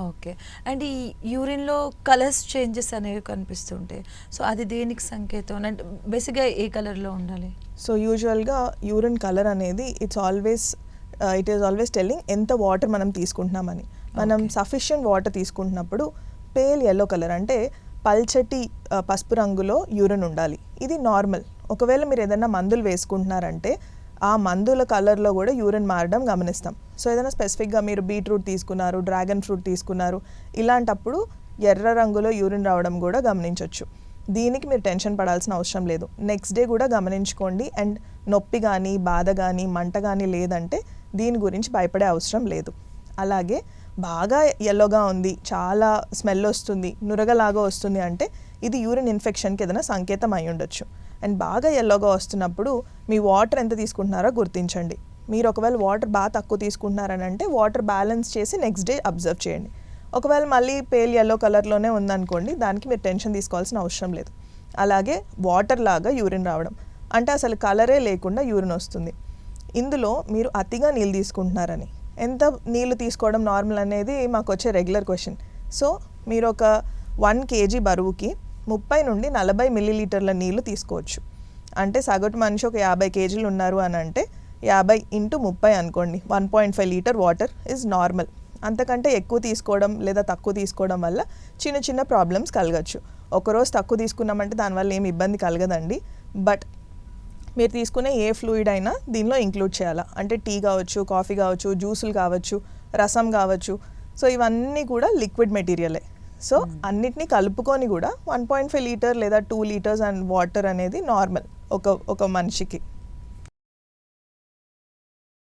Okay. And ఈ యూరిన్లో colours changes అనేవి కనిపిస్తుంటాయి. సో అది దేనికి సంకేతం? అంటే బేసిక్గా ఏ కలర్లో ఉండాలి? సో యూజువల్గా యూరిన్ కలర్ అనేది it's always it is always telling ఎంత వాటర్ మనం తీసుకుంటున్నామని. మనం. సఫిషియంట్ వాటర్ తీసుకుంటున్నప్పుడు పేల్ ఎల్లో కలర్ అంటే పల్చటి పసుపు రంగులో యూరిన్ ఉండాలి. ఇది నార్మల్. ఒకవేళ మీరు ఏదైనా మందులు వేసుకుంటున్నారంటే ఆ మందుల కలర్లో కూడా యూరిన్ మారడం గమనిస్తాం. సో ఏదైనా స్పెసిఫిక్గా మీరు బీట్రూట్ తీసుకున్నారు డ్రాగన్ ఫ్రూట్ తీసుకున్నారు ఇలాంటప్పుడు ఎర్ర రంగులో యూరిన్ రావడం కూడా గమనించవచ్చు దీనికి మీరు టెన్షన్ పడాల్సిన అవసరం లేదు. నెక్స్ట్ డే కూడా గమనించుకోండి. అండ్ నొప్పి కానీ బాధ కానీ మంట కానీ లేదంటే దీని గురించి భయపడే అవసరం లేదు. అలాగే బాగా ఎల్లోగా ఉంది చాలా స్మెల్ వస్తుంది నురగలాగా వస్తుంది అంటే ఇది యూరిన్ ఇన్ఫెక్షన్కి ఏదైనా సంకేతం అయి ఉండొచ్చు అండ్ బాగా ఎల్లోగా వస్తున్నప్పుడు మీ వాటర్ ఎంత తీసుకుంటున్నారో గుర్తించండి. మీరు ఒకవేళ వాటర్ బాగా తక్కువ తీసుకుంటున్నారని అంటే వాటర్ బ్యాలెన్స్ చేసి నెక్స్ట్ డే అబ్జర్వ్ చేయండి. ఒకవేళ మళ్ళీ పేల్ ఎల్లో కలర్లోనే ఉందనుకోండి దానికి మీరు టెన్షన్ తీసుకోవాల్సిన అవసరం లేదు. అలాగే వాటర్ లాగా యూరిన్ రావడం. అంటే అసలు కలరే లేకుండా యూరిన్ వస్తుంది. ఇందులో మీరు అతిగా నీళ్ళు తీసుకుంటున్నారని. ఎంత నీళ్ళు తీసుకోవడం నార్మల్ అనేది మాకు వచ్చే రెగ్యులర్ క్వశ్చన్ సో మీరు ఒక వన్ కేజీ బరువుకి ముప్పై నుండి నలభై మిల్లీలీటర్ల నీళ్ళు తీసుకోవచ్చు. అంటే సగటు మనిషి ఒక యాభై కేజీలు ఉన్నారు అని అంటే యాభై ఇంటూ ముప్పై అనుకోండి. One point five litre water is normal అంతకంటే ఎక్కువ తీసుకోవడం లేదా తక్కువ తీసుకోవడం వల్ల చిన్న చిన్న ప్రాబ్లమ్స్ కలగచ్చు. ఒకరోజు తక్కువ తీసుకున్నామంటే దానివల్ల ఏమి ఇబ్బంది కలగదండి. బట్ మీరు తీసుకునే ఏ ఫ్లూయిడ్ అయినా దీనిలో ఇంక్లూడ్ చేయాలా? అంటే టీ కావచ్చు కాఫీ కావచ్చు జ్యూసులు కావచ్చు రసం కావచ్చు. సో ఇవన్నీ కూడా లిక్విడ్ మెటీరియలే సో అన్నిటినీ కలుపుకొని కూడా వన్ పాయింట్ ఫైవ్ లీటర్ లేదా టూ లీటర్స్ అండ్ వాటర్ అనేది నార్మల్ ఒక ఒక మనిషికి.